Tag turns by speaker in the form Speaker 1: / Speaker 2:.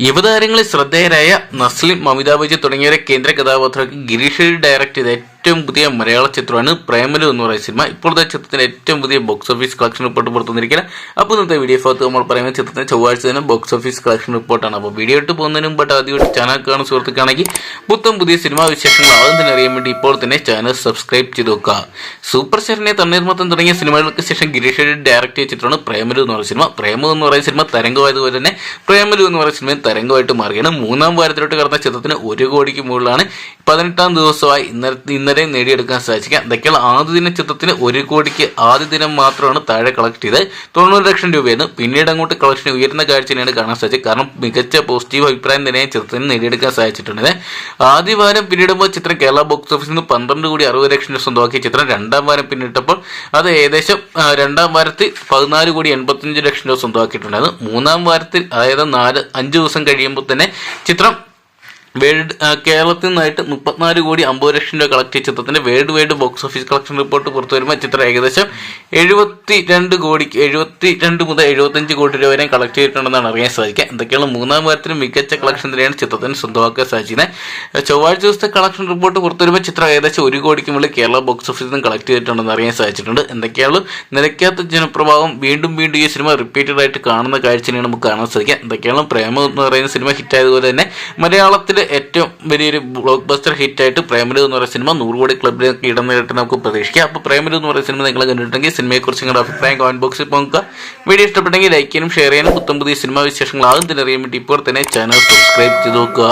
Speaker 1: യുവതാരങ്ങളിൽ ശ്രദ്ധേയരായ നസ്ലിം മമിതാ ബജി തുടങ്ങിയവരെ കേന്ദ്ര കഥാപാത്രങ്ങൾക്ക് ഗിരീഷ് ഡയറക്ട് ചെയ്ത ഏറ്റവും പുതിയ മലയാള ചിത്രമാണ് പ്രേമലു എന്ന് പറയുന്ന സിനിമ. ഇപ്പോഴത്തെ ചിത്രത്തിന്റെ ഏറ്റവും പുതിയ ബോക്സ് ഓഫീസ് കളക്ഷൻ റിപ്പോർട്ട് പുറത്തുനിന്നിരിക്കുന്നത് അപ്പോൾ ഇന്നത്തെ വീഡിയോ ഭാഗത്ത് നമ്മൾ പറയുന്ന ചിത്രത്തിന്റെ ചൊവ്വാഴ്ച തന്നെ ബോക്സ് ഓഫീസ് കളക്ഷൻ റിപ്പോർട്ടാണ് അപ്പോൾ വീഡിയോ ഇട്ട് പോകുന്നതിന് മുമ്പായിട്ട് ആദ്യമായിട്ട് ചാനൽ കാണുന്ന സുഹൃത്തുക്കാണെങ്കിൽ പുത്തം പുതിയ സിനിമാ വിശേഷങ്ങൾ ആദ്യം തന്നെ അറിയാൻ വേണ്ടി ഇപ്പോൾ തന്നെ ചാനൽ സബ്സ്ക്രൈബ് ചെയ്ത് നോക്കുക. സൂപ്പർ സ്റ്റാറിനെ തണ്ണീർമത്തം തുടങ്ങിയ സിനിമകൾക്ക് ശേഷം ഗിരീഷ് ഡയറക്ട് ചെയ്ത ചിത്രമാണ് പ്രേമലു എന്ന് പറയുന്ന സിനിമ. പ്രേമു എന്ന് പറയുന്ന സിനിമ തരംഗമായതുപോലെ തന്നെ പ്രേമലു എന്ന് പറയുന്ന സിനിമയും തരംഗമായിട്ട് മാറുകയാണ്. മൂന്നാം വാരത്തിലോട്ട് കടന്ന ചിത്രത്തിന് ഒരു കോടിക്ക് മുകളിലാണ് പതിനെട്ടാം ദിവസമായി ഇന്നലെ ഇന്നലെ നേടിയെടുക്കാൻ സാധിക്കാം എന്തൊക്കെയാണ് ആദ്യ ദിന ചിത്രത്തിന് ഒരു കോടിക്ക് ആദ്യ ദിനം മാത്രമാണ് താഴെ കളക്ട് ചെയ്തത്. തൊണ്ണൂറ് ലക്ഷം രൂപയെന്ന് പിന്നീട് അങ്ങോട്ട് കളക്ഷൻ ഉയർന്ന തന്നെയാണ് കാണാൻ സാധിച്ചത്. കാരണം മികച്ച പോസിറ്റീവ് അഭിപ്രായം തന്നെ ചിത്രത്തിന് നേടിയെടുക്കാൻ സാധിച്ചിട്ടുണ്ട് ആദ്യ വാരം പിന്നിടുമ്പോൾ ചിത്രം കേരള ബോക്സ് ഓഫീസിൽ നിന്ന് പന്ത്രണ്ട് കോടി അറുപത് ലക്ഷം രൂപ സ്വന്തമാക്കിയ ചിത്രം രണ്ടാം വാരം പിന്നിട്ടപ്പോൾ അത് ഏകദേശം രണ്ടാം വാരത്തിൽ പതിനാല് കോടി എൺപത്തഞ്ച് ലക്ഷം രൂപ സ്വന്തമാക്കിയിട്ടുണ്ടായിരുന്നു. മൂന്നാം വാരത്തിൽ അതായത് നാല് അഞ്ച് ദിവസം കഴിയുമ്പോൾ തന്നെ ചിത്രം വേൾഡ് കേരളത്തിൽ നിന്നായിട്ട് മുപ്പത്തിനാല് കോടി അമ്പത് ലക്ഷം രൂപ കളക്ട് ചെയ്ത ചിത്രത്തിന്റെ worldwide box office collection report പുറത്തു വരുമ്പോൾ ചിത്രം ഏകദേശം എഴുപത്തി രണ്ട് കോടിക്ക് എഴുപത്തി രണ്ട് മുതൽ എഴുപത്തഞ്ച് കോടി രൂപ വരെ കളക്ട് ചെയ്തിട്ടുണ്ടെന്നാണ് അറിയാൻ സാധിക്കുക. എന്തൊക്കെയാണ് മൂന്നാം വാരത്തിന് മികച്ച കളക്ഷൻ തന്നെയാണ് ചിത്രത്തിന് സ്വന്തമാക്കാൻ സാധിക്കുന്നത്. ചൊവ്വാഴ്ച ദിവസത്തെ കളക്ഷൻ റിപ്പോർട്ട് പുറത്തു വരുമ്പോൾ ചിത്രം ഏകദേശം ഒരു കോടിക്ക് മുകളിൽ കേരള ബോക്സ് ഓഫീസിൽ നിന്ന് കളക്ട് ചെയ്തിട്ടുണ്ടെന്ന് അറിയാൻ സാധിച്ചിട്ടുണ്ട്. എന്തൊക്കെയാണ്? നിലയ്ക്കാത്ത ജനപ്രഭാവം വീണ്ടും വീണ്ടും ഈ സിനിമ റിപ്പീറ്റഡ് ആയിട്ട് കാണുന്ന കാഴ്ചയാണ് നമുക്ക് കാണാൻ സാധിക്കുക. എന്തൊക്കെയാണ്? പ്രേമം എന്ന് പറയുന്ന സിനിമ ഹിറ്റ് ആയതുപോലെ തന്നെ മലയാളത്തിലെ ഏറ്റവും വലിയൊരു ബ്ലോക്ക് ബസ്റ്റർ ഹിറ്റായിട്ട് പ്രേമലു എന്ന് പറയുന്ന സിനിമ നൂറ് കോടി ക്ലബിലേക്ക് ഇടം നേരിട്ട് നമുക്ക് പ്രതീക്ഷിക്കാം. അപ്പോൾ പ്രേമലു എന്ന് പറയുന്ന സിനിമ നിങ്ങൾ കണ്ടിട്ടുണ്ടെങ്കിൽ സിനിമയെക്കുറിച്ച് നിങ്ങളുടെ അഭിപ്രായം കമന്റ് ബോക്സിൽ പോകുക വീഡിയോ ഇഷ്ടപ്പെട്ടെങ്കിൽ ലൈക്ക് ചെയ്യാനും ഷെയർ ചെയ്യാനും പുത്തം പുതിയ സിനിമാ വിശേഷങ്ങൾ ആദ്യം തന്നെ അറിയാൻ വേണ്ടി ഇപ്പോൾ തന്നെ ചാനൽ സബ്സ്ക്രൈബ് ചെയ്ത് നോക്കുക.